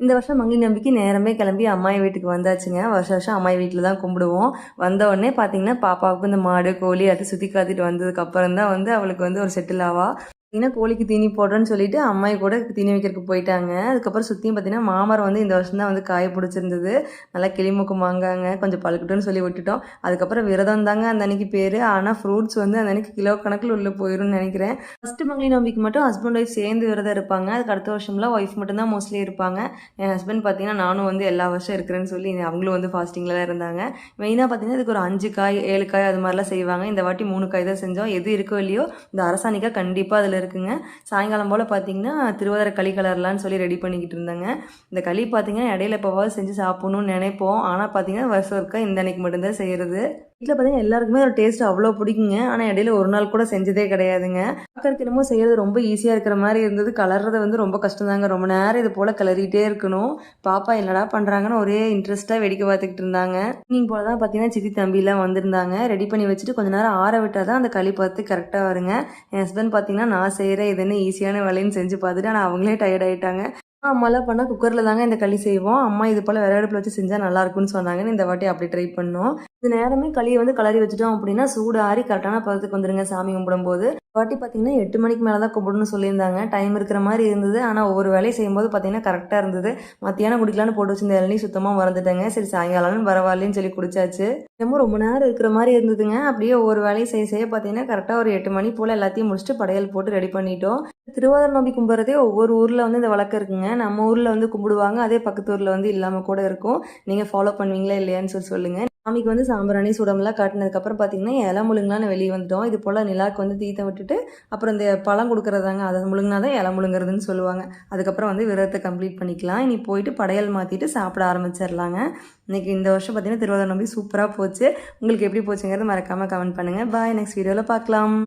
இந்த வருஷம் மங்கி நம்பிக்கை நேரமே கிளம்பி அம்மாய் வீட்டுக்கு வந்தாச்சுங்க. வருஷம் வருஷம் அம்மாய் வீட்டில் தான் கும்பிடுவோம். வந்த உடனே பார்த்தீங்கன்னா பாப்பாவுக்கு இந்த மாடு கோழி அது சுற்றி காத்திட்டு வந்ததுக்கு அப்புறம் தான் வந்து அவளுக்கு வந்து ஒரு செட்டில் ஆவா. பார்த்தீங்கன்னா கோழிக்கு தீனி போடுறேன்னு சொல்லிட்டு அம்மாயி கூட தீனி வைக்கிறதுக்கு போயிட்டாங்க. அதுக்கப்புறம் சுற்றியும் பார்த்தீங்கன்னா மாமரம் வந்து இந்த வருஷம் தான் வந்து காய பிடிச்சிருந்தது. நல்லா கிளிமுக்கு வாங்காங்க கொஞ்சம் பழுக்கட்டும்னு சொல்லி விட்டுட்டோம். அதுக்கப்புறம் விரதம் தாங்க அந்த அன்னைக்கு பேர். ஆனால் ஃப்ரூட்ஸ் வந்து அந்த அன்னைக்கு கிலோ கணக்கில் உள்ளே போயிரும்னு நினைக்கிறேன். ஃபஸ்ட்டு மங்களி நம்பிக்கை மட்டும் ஹஸ்பண்ட் ஒய்ஃப் சேர்ந்து விரதம் இருப்பாங்க. அதுக்கு அடுத்த வருஷம்லாம் ஒய்ஃப் மட்டும்தான் மோஸ்ட்லி இருப்பாங்க. என் ஹஸ்பண்ட் பார்த்தீங்கன்னா நானும் வந்து எல்லா வருஷம் இருக்கிறேன்னு சொல்லி அவங்களும் வந்து ஃபாஸ்டிங்கில் தான் இருந்தாங்க. மெயினாக பார்த்தீங்கன்னா இதுக்கு ஒரு அஞ்சு காய் ஏழு காய் அது மாதிரிலாம் செய்வாங்க. இந்த வாட்டி மூணு காய் தான் செஞ்சோம். எது இருக்கோ இல்லையோ இந்த அரசாணிக்காய் கண்டிப்பாக அதில் இருக்குங்க. சாயங்காலம் போல் பார்த்தீங்கன்னா திருவாதிரை களி கலர்லான்னு சொல்லி ரெடி பண்ணிக்கிட்டு இருந்தாங்க. இந்த களி பார்த்தீங்கன்னா இடையில எப்போவாவது செஞ்சு சாப்பிட்ணுன்னு நினைப்போம். ஆனால் பார்த்தீங்கன்னா வருஷம் ஒருக்கா இந்த அன்னைக்கு மட்டும்தான் செய்கிறது வீட்டில் பார்த்தீங்கன்னா எல்லாருக்குமே ஒரு டேஸ்ட் அவ்வளோ பிடிக்குங்க. ஆனால் இடையில ஒரு நாள் கூட செஞ்சதே கிடையாதுங்க. பார்க்கறதுக்கு என்னமோ செய்கிறது ரொம்ப ஈஸியாக இருக்கிற மாதிரி இருந்தது. கலர்றது வந்து ரொம்ப கஷ்டம் ரொம்ப நேரம் இது போல் கிளறிட்டே இருக்கணும். பாப்பா என்னடா பண்ணுறாங்கன்னு ஒரே இன்ட்ரெஸ்ட்டாக வேடிக்கை பார்த்துக்கிட்டு இருந்தாங்க. நீங்கள் போல தான் பார்த்தீங்கன்னா சித்தி தம்பிலாம் வந்திருந்தாங்க. ரெடி பண்ணி வச்சுட்டு கொஞ்ச நேரம் ஆற விட்டால் தான் அந்த களி பார்த்து கரெக்டாக வருங்க. என் ஹஸ்பண்ட் பார்த்தீங்கன்னா நான் செய்கிறேன் இது என்ன ஈஸியான வேலைன்னு செஞ்சு பார்த்துட்டு ஆனால் அவங்களே டயர்ட் ஆகிட்டாங்க அம்மாலாம் பண்ணால் குக்கரில் தாங்க இந்த களி செய்வோம். அம்மா இது போல் விறகு வச்சு செஞ்சால் நல்லா இருக்கும்னு சொன்னாங்கன்னு இந்த வாட்டி அப்படி ட்ரை பண்ணோம். இது நேரமே களியை வந்து கலரி வச்சுட்டோம் அப்படின்னா சூடு ஆறி கரெக்டான பதத்துக்கு வந்துருங்க சாமி கும்பிடும்போது. வாட்டி பார்த்தீங்கன்னா எட்டு மணிக்கு மேலே தான் கும்பிடணும்னு சொல்லியிருந்தாங்க. டைம் இருக்கிற மாதிரி இருந்தது. ஆனால் ஒவ்வொரு வேலையை செய்யும்போது பார்த்தீங்கன்னா கரெக்டாக இருந்தது. மத்தியானம் குடிக்கலான்னு போட்டு வச்சிருந்த இளநீ சுத்தமாக மறந்துட்டேங்க. சரி சாயங்காலம்னு பரவாயில்லன்னு சொல்லி குடிச்சாச்சு. ரொம்ப ரொம்ப நேரம் இருக்கிற மாதிரி இருந்ததுங்க. அப்படியே ஒவ்வொரு வேலையும் செய்ய செய்ய பார்த்தீங்கன்னா கரெக்டாக ஒரு எட்டு மணி போல் எல்லாத்தையும் முடிச்சுட்டு படையல் போட்டு ரெடி பண்ணிட்டோம். திருவாதிரை நோம்பி கும்பிட்றதே ஒவ்வொரு ஊரில் வந்து இந்த வழக்கம் இருக்குங்க. நம்ம ஊரில் வந்து கும்பிடுவாங்க. அதே பக்கத்து ஊரில் வந்து இல்லாமல் கூட இருக்கும். நீங்கள் ஃபாலோ பண்ணுவீங்களா இல்லையான்னு சொல்லி சொல்லுங்கள் சாமிக்கு வந்து சாம்பிராணி சுடமெல்லாம் காட்டினதுக்கப்புறம் பார்த்தீங்கன்னா இலை முழுங்கலான்னு வெளியே வந்துட்டோம். இது போல் நிலாக்கு வந்து தீத்த விட்டுட்டு அப்புறம் இந்த பழம் கொடுக்குறதாங்க. அதை முழுங்கினா தான் இலை முழுங்குறதுன்னு சொல்லுவாங்க. அதுக்கப்புறம் வந்து விரதத்தை கம்ப்ளீட் பண்ணிக்கலாம். இனி போயிட்டு படையல் மாற்றிட்டு சாப்பிட ஆரம்பிச்சிடலாங்க. இன்றைக்கி இந்த வருஷம் பார்த்தீங்கன்னா திருவாதிரை நம்பி சூப்பராக போச்சு. உங்களுக்கு எப்படி போச்சுங்கிறது மறக்காமல் கமெண்ட் பண்ணுங்கள் பாய். நெக்ஸ்ட் வீடியோவில் பார்க்கலாம்.